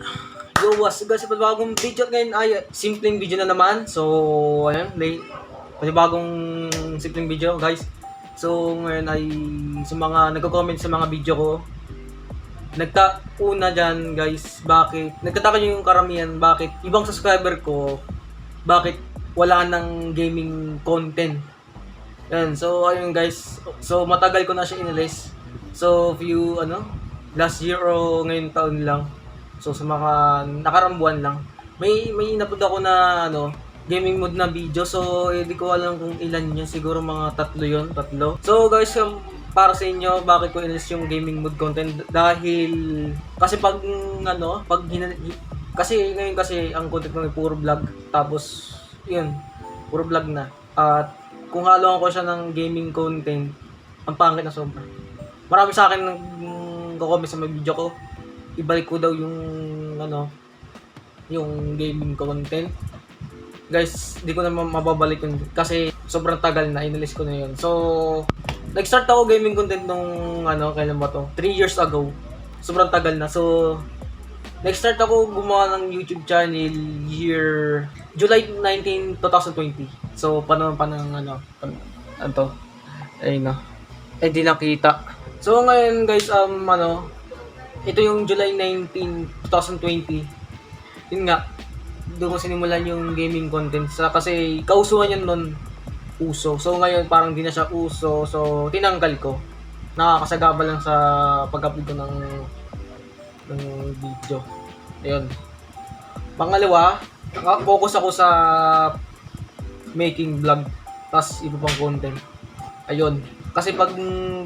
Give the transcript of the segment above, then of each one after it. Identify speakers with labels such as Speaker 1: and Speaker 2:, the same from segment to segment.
Speaker 1: Yo, what's up guys? Panibagong video ngayon ay simpleng video na naman. So, ayun, late. Panibagong simpleng video guys. So, ngayon ay sa mga nagko-comment sa mga video ko. Nagta una dyan guys, bakit? Nagtataka nyo yung karamihan, bakit ibang subscriber ko, bakit wala nang gaming content. Yan, so ayun guys. So matagal ko na siya inalis. So few ano, last year o ngayon taon lang. So sa mga nakarambuan lang. May may inupload ako na ano, gaming mode na video. So hindi ko alam kung ilan yun. Siguro mga tatlo yun, tatlo. So guys, para sa inyo, bakit ko inalis yung gaming mode content? Dahil kasi pag mm, ano, pag hina- kasi ngayon kasi ang content ko ay puro vlog. Tapos yun, puro vlog na. At kung halo ko siya ng gaming content, ang pangit na sobra. Marami sa akin nang comment sa mga video ko, ibalik ko daw yung ano, yung gaming content. Guys, di ko na ma- mababalik yun kasi sobrang tagal na, inalis ko na yun. So, nag-start ako gaming content nung ano, kailan ba to? 3 years ago. Sobrang tagal na. So, nag-start ako gumawa ng YouTube channel year July 19, 2020. So, panahon pa ng ano, ano to? Ayun na. Eh, di nakita. So, ngayon guys, um, ano, ito yung July 19, 2020. Yun nga, doon ko sinimulan yung gaming content. Sa, kasi kausuhan yan nun, uso. So, ngayon parang di na siya uso. So, tinanggal ko. Nakakasagaba lang sa pag-upload ko ng, ng video. Ayun. Pangalawa, naka-focus ako sa making vlog. Tapos iba pang content. Ayun. Kasi pag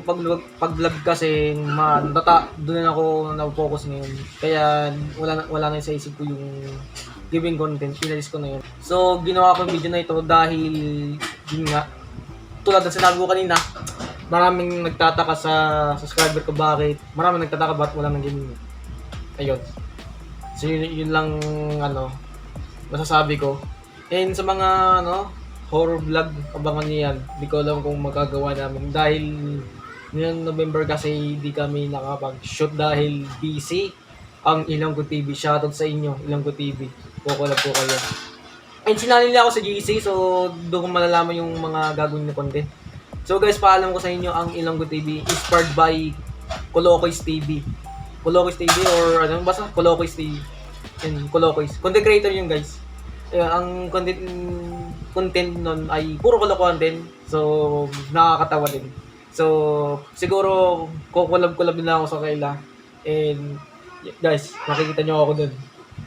Speaker 1: pag pag vlog kasi man data doon ako na-focus ngayon. Kaya wala wala na sa isip ko yung giving content, inalis ko na yun. So, ginawa ko yung video na ito dahil yun nga, tulad ng sinabi ko kanina, maraming nagtataka sa subscriber ko bakit, maraming nagtataka bakit wala nang gaming. Ayun. So, yun, yun lang, ano, masasabi ko. And sa mga, ano, horror vlog, abangan niyo yan. Hindi ko alam kung magagawa namin. Dahil, ngayon November kasi di kami nakapag-shoot dahil busy ang Ilonggo TV. Shoutout sa inyo, Ilonggo TV. Kukulab po kayo. And sinali nila ako sa GC, so doon ko malalaman yung mga gagawin na content. So guys, paalam ko sa inyo ang Ilonggo TV inspired by Colocois TV. Colocois TV or ano basta Colocois TV. Yan, Colocois. Content creator yun guys. Ayun, ang content content nun ay puro kalokohan din. So, nakakatawa din. So, siguro kukulab-kulab din ako sa kaila. And guys, makikita nyo ako dun.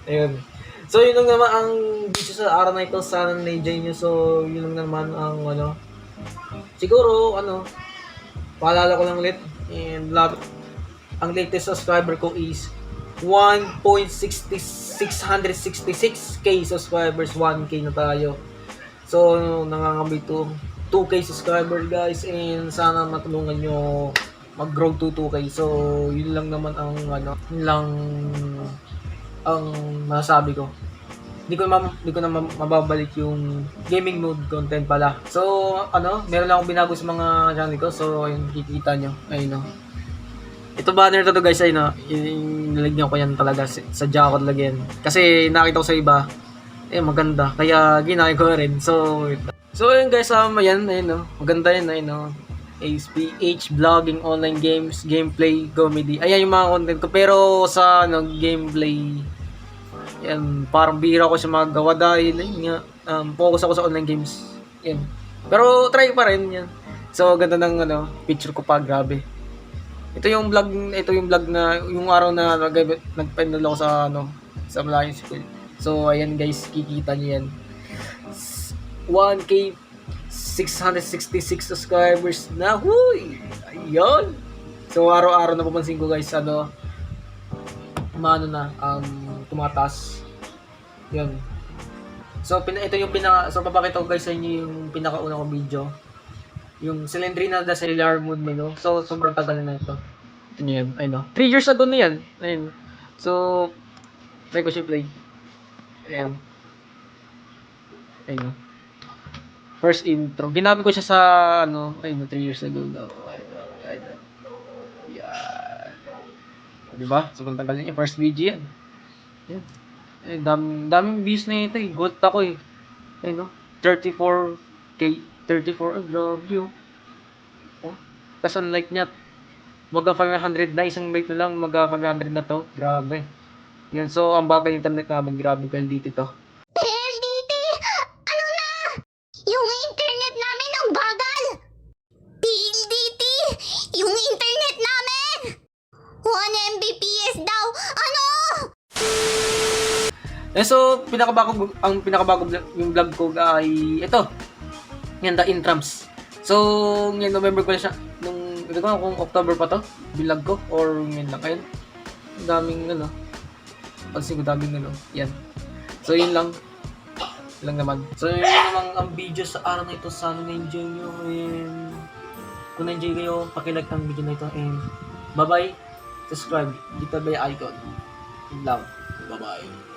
Speaker 1: Ayun. So, yun lang naman ang video sa araw na ito. Sana na-enjoy nyo. So, yun lang naman ang ano. Siguro, ano, paalala ko lang ulit. And love, ang latest subscriber ko is 1.666k subscribers. 1k na tayo. So, nangangambi to 2k subscribers guys. And sana matulungan nyo mag-grow to 2k. So, yun lang naman ang ano, yun lang ang masasabi ko. Hindi ko na hindi ko na ma- mababalik yung gaming mode content pala. So, ano, meron lang akong binago sa mga channel ko. So, ayun, kikita nyo. Ayun, no. Ito banner to, to guys, ayun, no. Yung nilagyan ko yan talaga. Sadya ko talaga yan. Kasi nakita ko sa iba, eh, maganda. Kaya, ginaya ko rin. So, so, ayun guys, um, ayan, ayun, no. Maganda yan, ayun, no. HPH, vlogging, online games, gameplay, comedy. Ayan yung mga content ko. Pero sa ano, gameplay, yan, parang bira ko sa mga gawa dahil ayun nga, um, focus ako sa online games. Yan. Pero try pa rin yan. So, ganda ng ano, picture ko pa, grabe. Ito yung vlog, ito yung vlog na, yung araw na nag nagpendal ako sa ano, sa Malayan School. So, ayan guys, kikita niyo yan. 1K 666 subscribers na. Huy! Ayun! So, araw-araw na papansin ko guys, ano, maano na, um, tumataas. Yun. So, pina, ito yung pinaka, so papakita ko guys sa inyo yung pinakauna kong video. Yung Cylindrina the Cellular Moon menu. So, sobrang tagal na ito. Ito nyo yan, ayun no. 3 years ago na yan. Ayun. So, try ko siya play. Ayan. Ayun no. First intro. Ginamit ko siya sa, ano, ayun no, 3 years ago daw. No. Yan. Di ba? Sobrang tagal niya. First video yan. Yan. Eh, dam, daming views na ito eh. Good ako eh. Ayun no? 34k. 34, oh, grabe oh. Tapos ang like niya, Maga 500 na, isang like na lang, maga 500 na to. Grabe. Yan, so ang bagay internet namin, grabe dito to.
Speaker 2: PLDT! Ano na? Yung internet namin ang bagal! PLDT! Yung internet namin! 1 Mbps daw! Ano?
Speaker 1: Eh so, pinakabago, ang pinakabago vlog- yung vlog ko ay ito. Yan, the intrams. So, ngayon November ko na siya. Nung, hindi ko kung October pa to, bilag ko, or ngayon lang. Ayun, ang daming ano. Daming ano. Yan. So, yun lang. Yun lang naman. So, yun lang ang video sa araw na ito. Sana na-enjoy nyo. And, kung na-enjoy kayo, pakilike ng video na ito. And, bye-bye. Subscribe. Dito ba yung icon? Lang. Bye-bye.